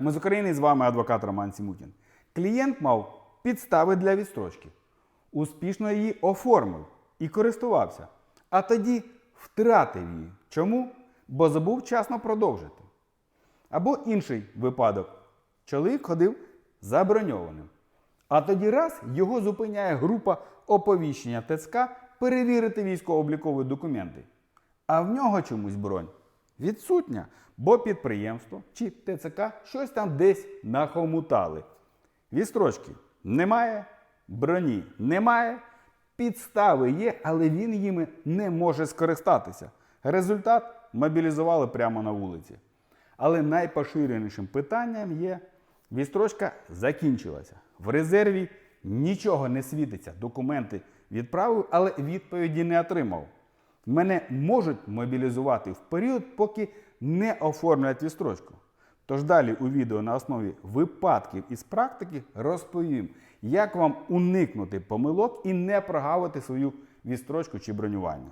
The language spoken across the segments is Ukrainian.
Ми з України з вами адвокат Роман Сімутін. Клієнт мав підстави для відстрочки. Успішно її оформив і користувався. А тоді втратив її. Чому? Бо забув вчасно продовжити. Або інший випадок. Чоловік ходив заброньованим. А тоді раз його зупиняє група оповіщення ТЦК перевірити військово-облікові документи. А в нього чомусь бронь відсутня, бо підприємство чи ТЦК щось там десь нахомутали. Відстрочки немає, броні немає, підстави є, але він їми не може скористатися. Результат мобілізували прямо на вулиці. Але найпоширенішим питанням є: відстрочка закінчилася. В резерві нічого не світиться. Документи відправив, але відповіді не отримав. Мене можуть мобілізувати в період, поки не оформлять відстрочку. Тож далі у відео на основі випадків із практики розповім, як вам уникнути помилок і не прогавити свою відстрочку чи бронювання.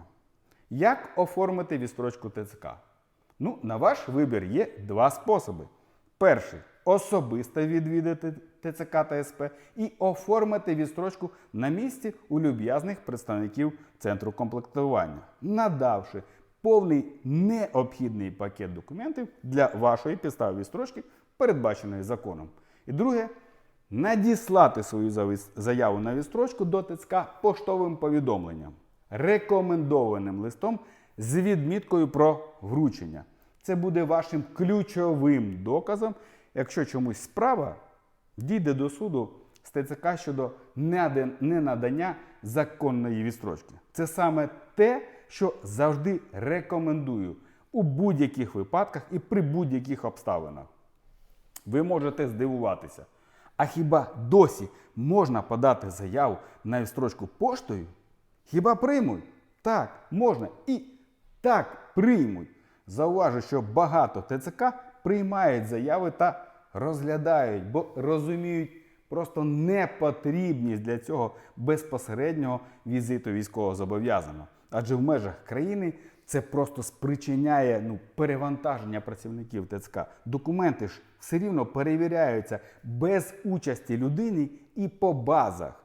Як оформити відстрочку ТЦК? Ну, на ваш вибір є два способи. Перший особисто відвідати ТЦК та СП і оформити відстрочку на місці у люб'язних представників центру комплектування, надавши повний необхідний пакет документів для вашої підстави відстрочки, передбаченої законом. І друге надіслати свою заяву на відстрочку до ТЦК поштовим повідомленням, рекомендованим листом з відміткою про вручення. Це буде вашим ключовим доказом, якщо чомусь справа дійде до суду з ТЦК щодо ненадання законної відстрочки. Це саме те, що завжди рекомендую у будь-яких випадках і при будь-яких обставинах. Ви можете здивуватися. А хіба досі можна подати заяву на відстрочку поштою? Хіба приймуть? Так, можна. І так приймуть. Зауважу, що багато ТЦК приймають заяви та розглядають, бо розуміють просто непотрібність для цього безпосереднього візиту військового зобов'язаного. Адже в межах країни це просто спричиняє ну, перевантаження працівників ТЦК. Документи ж все рівно перевіряються без участі людини і по базах.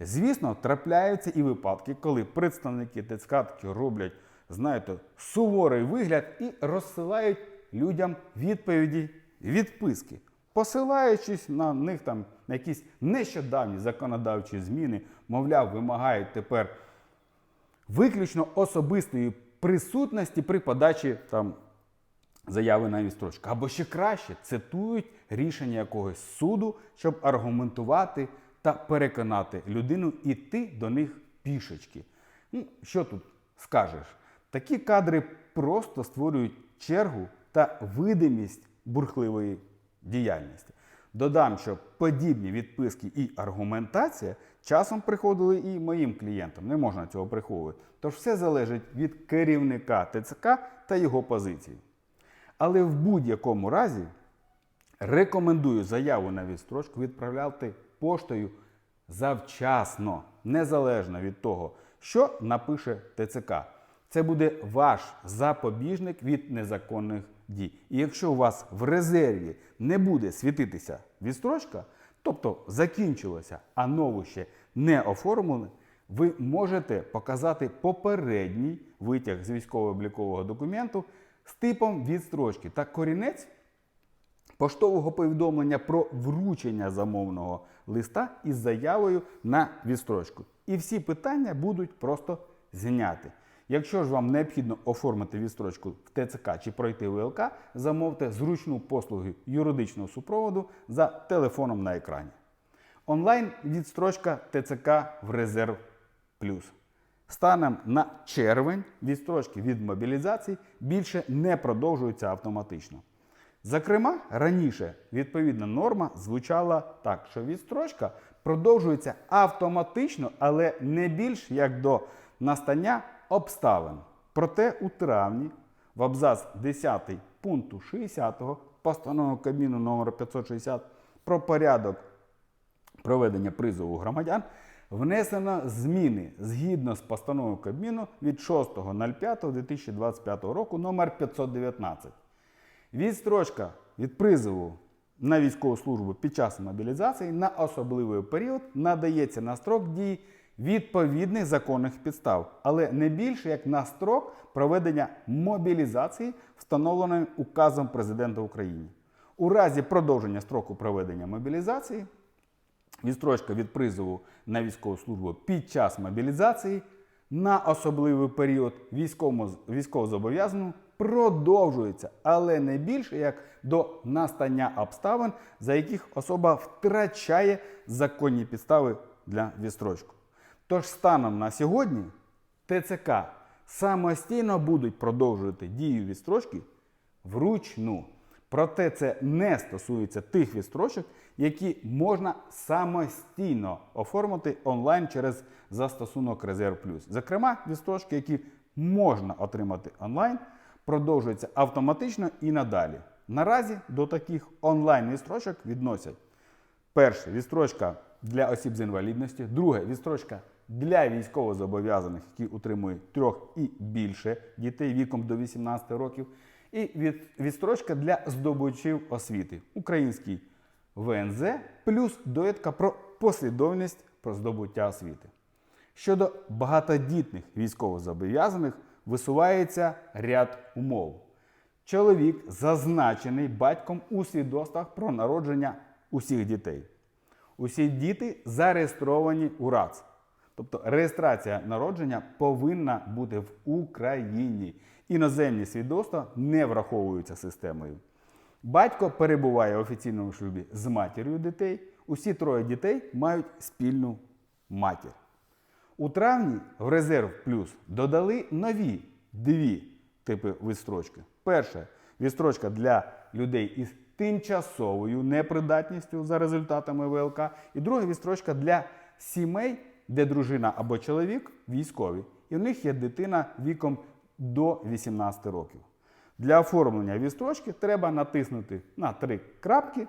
Звісно, трапляються і випадки, коли представники ТЦК таки роблять, знаєте, суворий вигляд і розсилають людям відповіді відписки, посилаючись на них там на якісь нещодавні законодавчі зміни, мовляв, вимагають тепер виключно особистої присутності при подачі там заяви на відстрочку. Або ще краще цитують рішення якогось суду, щоб аргументувати та переконати людину іти до них пішечки. Ну, що тут скажеш? Такі кадри просто створюють чергу та видимість бурхливої діяльності. Додам, що подібні відписки і аргументація часом приходили і моїм клієнтам. Не можна цього приховувати. Тож все залежить від керівника ТЦК та його позиції. Але в будь-якому разі рекомендую заяву на відстрочку відправляти поштою завчасно, незалежно від того, що напише ТЦК. Це буде ваш запобіжник від незаконних дій. І якщо у вас в резерві не буде світитися відстрочка, тобто закінчилося, а нову ще не оформили, ви можете показати попередній витяг з військово-облікового документу з типом відстрочки та корінець поштового повідомлення про вручення замовного листа із заявою на відстрочку. І всі питання будуть просто зняті. Якщо ж вам необхідно оформити відстрочку в ТЦК чи пройти ВЛК, замовте зручну послугу юридичного супроводу за телефоном на екрані. Онлайн відстрочка ТЦК в резерв плюс. Станом на червень відстрочки від мобілізації більше не продовжуються автоматично. Зокрема, раніше відповідна норма звучала так, що відстрочка продовжується автоматично, але не більш як до настання обставин. Проте у травні в абзац 10 пункту 60 постанови Кабміну номер 560 про порядок проведення призову громадян внесено зміни згідно з постановою Кабміну від 6.05.2025 року номер 519. Відстрочка від призову на військову службу під час мобілізації на особливий період надається на строк дії відповідних законних підстав, але не більше як на строк проведення мобілізації, встановленої указом президента України. У разі продовження строку проведення мобілізації відстрочка від призову на військову службу під час мобілізації на особливий період військовому військовозобов'язаному продовжується, але не більше як до настання обставин, за яких особа втрачає законні підстави для відстрочку. Тож станом на сьогодні ТЦК самостійно будуть продовжувати дію відстрочки вручну. Проте це не стосується тих відстрочок, які можна самостійно оформити онлайн через застосунок Резерв Плюс. Зокрема, відстрочки, які можна отримати онлайн, продовжуються автоматично і надалі. Наразі до таких онлайн відстрочок відносять перше відстрочка для осіб з інвалідністю, друге відстрочка для військовозобов'язаних, які утримують трьох і більше дітей віком до 18 років, і від, відстрочка для здобувачів освіти, український ВНЗ, плюс довідка про послідовність про здобуття освіти. Щодо багатодітних військовозобов'язаних висувається ряд умов. Чоловік зазначений батьком у свідоцтвах про народження усіх дітей. Усі діти зареєстровані у РАЦ. Тобто реєстрація народження повинна бути в Україні. Іноземні свідоцтва не враховуються системою. Батько перебуває в офіційному шлюбі з матір'ю дітей. Усі троє дітей мають спільну матір. У травні в резерв плюс додали нові дві типи відстрочки. Перше відстрочка для людей із тимчасовою непридатністю за результатами ВЛК. І друга відстрочка для сімей, де дружина або чоловік військові, і в них є дитина віком до 18 років. Для оформлення відстрочки треба натиснути на три крапки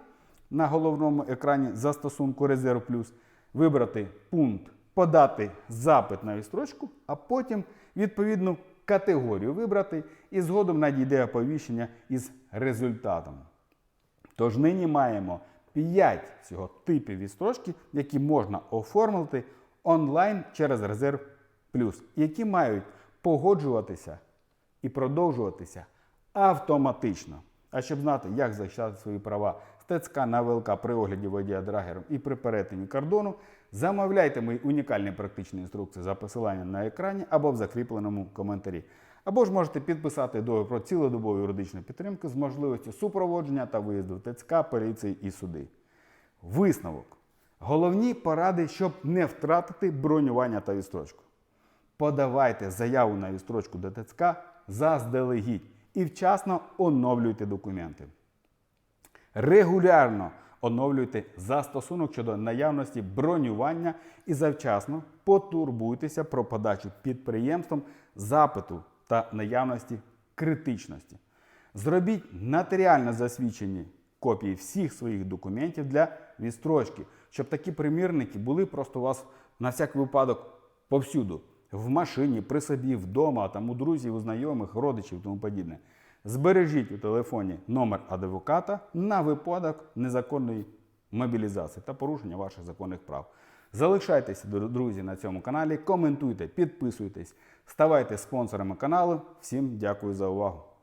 на головному екрані застосунку Резерв Плюс, вибрати пункт Подати запит на відстрочку, а потім відповідну категорію вибрати і згодом надійде оповіщення із результатом. Тож нині маємо 5 цього типів відстрочки, які можна оформити онлайн через Резерв Плюс, які мають погоджуватися і продовжуватися автоматично. А щоб знати, як захищати свої права з ТЦК на ВЛК при огляді водія драгером і при перетині кордону, замовляйте мої унікальні практичні інструкції за посиланням на екрані або в закріпленому коментарі. Або ж можете підписати договір про цілодобову юридичну підтримку з можливістю супроводження та виїзду в ТЦК, поліції і суди. Висновок. Головні поради, щоб не втратити бронювання та відстрочку. Подавайте заяву на відстрочку до ТЦК заздалегідь і вчасно оновлюйте документи. Регулярно оновлюйте застосунок щодо наявності бронювання і завчасно потурбуйтеся про подачу підприємством запиту та наявності критичності. Зробіть нотаріально засвідчені копії всіх своїх документів для відстрочки, щоб такі примірники були просто у вас на всяк випадок повсюду. В машині, при собі, вдома, там у друзів, у знайомих, родичів і тому подібне. Збережіть у телефоні номер адвоката на випадок незаконної мобілізації та порушення ваших законних прав. Залишайтеся, друзі, на цьому каналі, коментуйте, підписуйтесь, ставайте спонсорами каналу. Всім дякую за увагу.